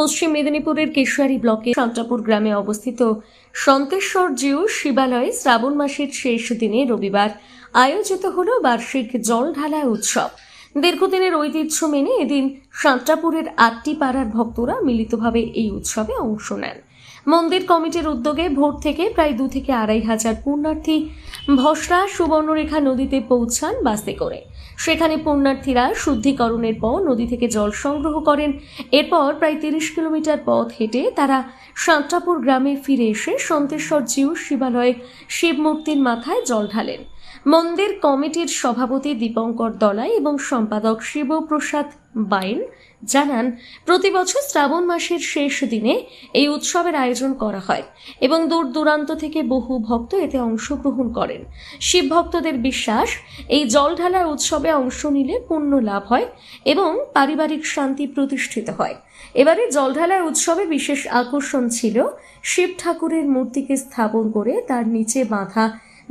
পশ্চিম মেদিনীপুরের কেশিয়ারি ব্লকে শান্তাপুর গ্রামে অবস্থিত সন্তেশ্বর জিউ শিবালয়ে শ্রাবণ মাসের শেষ দিনে রবিবার আয়োজিত হল বার্ষিক জল ঢালা উৎসব। দীর্ঘদিনের ঐতিহ্য মেনে এদিন শান্তাপুরের আটটি পাড়ার ভক্তরা মিলিতভাবে এই উৎসবে অংশ নেন। মন্দির কমিটির উদ্যোগে ভোর থেকে প্রায় দু থেকে আড়াই হাজার পুণ্যার্থী ভসরা সুবর্ণরেখা নদীতে পৌঁছান বাসে করে। সেখানে পুণ্যার্থীরা শুদ্ধিকরণের পর নদী থেকে জল সংগ্রহ করেন। এরপর প্রায় তিরিশ কিলোমিটার পথ হেঁটে তারা শান্তাপুর গ্রামে ফিরে এসে সন্তেশ্বর জিউ শিবালয়ে শিবমূর্তির মাথায় জল ঢালেন। মন্দির কমিটির সভাপতি দীপঙ্কর দলাই এবং সম্পাদক শিবপ্রসাদ বাইন জানান, প্রতি বছর শ্রাবণ মাসের শেষ দিনে এই উৎসবের আয়োজন করা হয় এবং দূর দূরান্ত থেকে বহু ভক্ত এতে অংশগ্রহণ করেন। শিব ভক্তদের বিশ্বাস, এই জল ঢালার উৎসবে অংশ নিলে পুণ্য লাভ হয় এবং পারিবারিক শান্তি প্রতিষ্ঠিত হয়। এবারে জল ঢালার উৎসবে বিশেষ আকর্ষণ ছিল শিব ঠাকুরের মূর্তিকে স্থাপন করে তার নিচে বাঁধা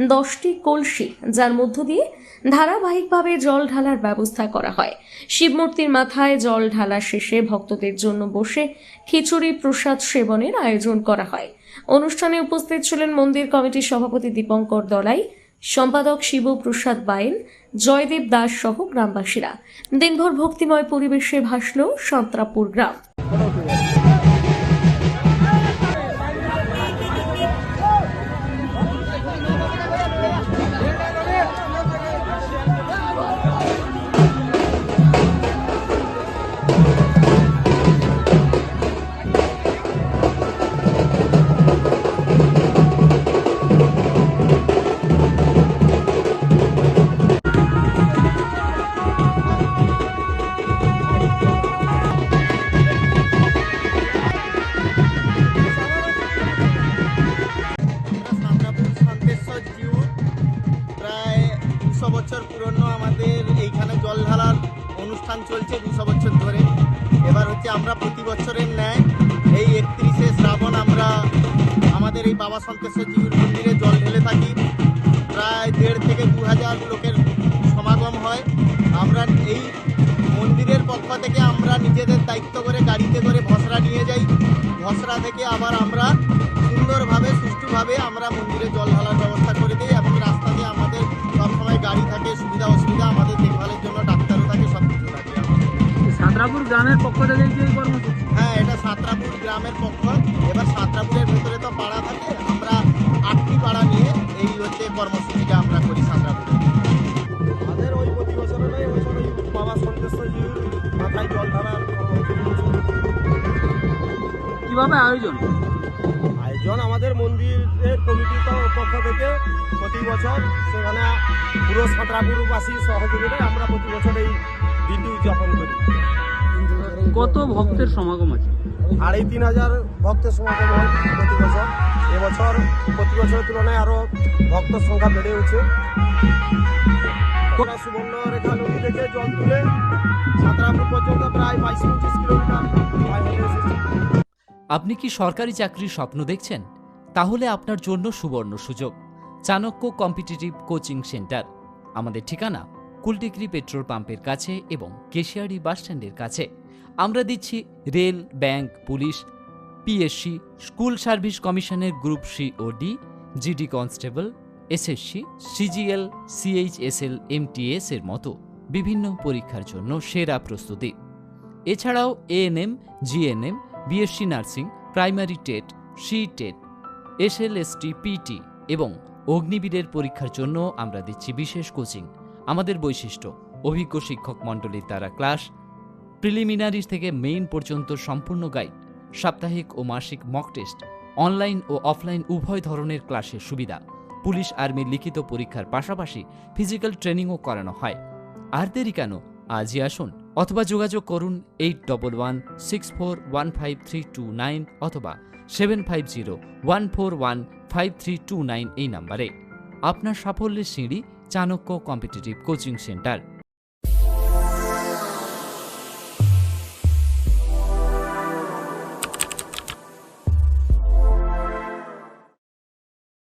দশটি কলসি, যার মধ্য দিয়ে ধারাবাহিকভাবে জল ঢালার ব্যবস্থা করা হয়। শিবমূর্তির মাথায় জল ঢালা শেষে ভক্তদের জন্য বসে খিচুড়ি প্রসাদ সেবনের আয়োজন করা হয়। অনুষ্ঠানে উপস্থিত ছিলেন মন্দির কমিটির সভাপতি দীপঙ্কর দলাই, সম্পাদক শিবপ্রসাদ বাইন জয়দেব দাস সহ গ্রামবাসীরা। দিনভর ভক্তিময় পরিবেশে ভাসল সন্ত্রাপুর গ্রাম। বছর পুরনো আমাদের এইখানে জল ঢালার অনুষ্ঠান চলছে দুশো বছর ধরে। এবার হচ্ছে আমরা প্রতি বছরের ন্যায় এই একত্রিশে শ্রাবণ আমরা আমাদের এই বাবা সন্তেশ্বর জিউর মন্দিরে জল ঢেলে থাকি। প্রায় দেড় থেকে দু হাজার লোকের সমাগম হয়। আমরা এই পক্ষ থেকে আমরা নিজেদের দায়িত্ব করে গাড়িতে করে ভসরা নিয়ে যাই। ভসরা থেকে আবার আমরা সুন্দরভাবে সুষ্ঠুভাবে আমরা মন্দিরে জল ঢালার ব্যবস্থা করে দিই এবং রাস্তাতে আমাদের সবসময় গাড়ি থাকে সুবিধা অসুবিধা আমাদের দেখভালের জন্য ডাক্তারও থাকে সব কিছু থাকে সাঁতরাপুর গ্রামের পক্ষ থেকে কর্মসূচি? হ্যাঁ এটা সাঁতরাপুর গ্রামের পক্ষ। এবার সাঁতরাপুরের ভেতরে তো পাড়া থাকে আমরা আটটি পাড়া নিয়ে এই হচ্ছে কর্মসূচিটা কীভাবে আয়োজন? আয়োজন আমাদের মন্দিরের কমিটির পক্ষ থেকে প্রতি বছর সেখানে পুরো সাঁতরাপুরবাসীর সহযোগিতায় আমরা প্রতি বছর এই দিনটি উদযাপন করি। কত ভক্তের সমাগম আছে? আড়াই তিন হাজার ভক্তের সমাগম হয় প্রতি বছর। এবছর প্রতি বছরের তুলনায় আরও ভক্তের সংখ্যা বেড়ে উঠছে। আমরা সুবর্ণ রেখা নদী থেকে জল তুলে সাঁতরাপুর পর্যন্ত প্রায় বাইশ পঁচিশ কিলোমিটার আপনি কি সরকারি চাকরির স্বপ্ন দেখছেন? তাহলে আপনার জন্য সুবর্ণ সুযোগ। Chanakya competitive coaching centre. আমাদের ঠিকানা কুলটিকরি পেট্রোল পাম্পের কাছে এবং কেশিয়ারি বাসস্ট্যান্ডের কাছে। আমরা দিচ্ছি rail, bank, police PSC school service কমিশনের গ্রুপ সি ও D, GD constable SSC CGL CHSL MTS এর মতো বিভিন্ন পরীক্ষার জন্য সেরা প্রস্তুতি। এছাড়াও ANM GNM BSc nursing, primary TET, C TET, SLST, PT এবং অগ্নিবীরের পরীক্ষার জন্য আমরা দিচ্ছি বিশেষ কোচিং। আমাদের বৈশিষ্ট্য, অভিজ্ঞ শিক্ষক মণ্ডলীর দ্বারা ক্লাস প্রিলিমিনারি থেকে মেইন পর্যন্ত সম্পূর্ণ গাইড, সাপ্তাহিক ও মাসিক মক টেস্ট, অনলাইন ও অফলাইন উভয় ধরনের ক্লাসের সুবিধা। পুলিশ আর্মির লিখিত পরীক্ষার পাশাপাশি ফিজিক্যাল ট্রেনিংও করানো হয়। আর দেরি কেন? আজই আসুন অথবা যোগাযোগ করুন eight double one six four one five three two nine অথবা seven five zero one four one five three two nine এই নাম্বারে। আপনার সাফল্যের সিঁড়ি চাণক্য কম্পিটিটিভ কোচিং সেন্টার।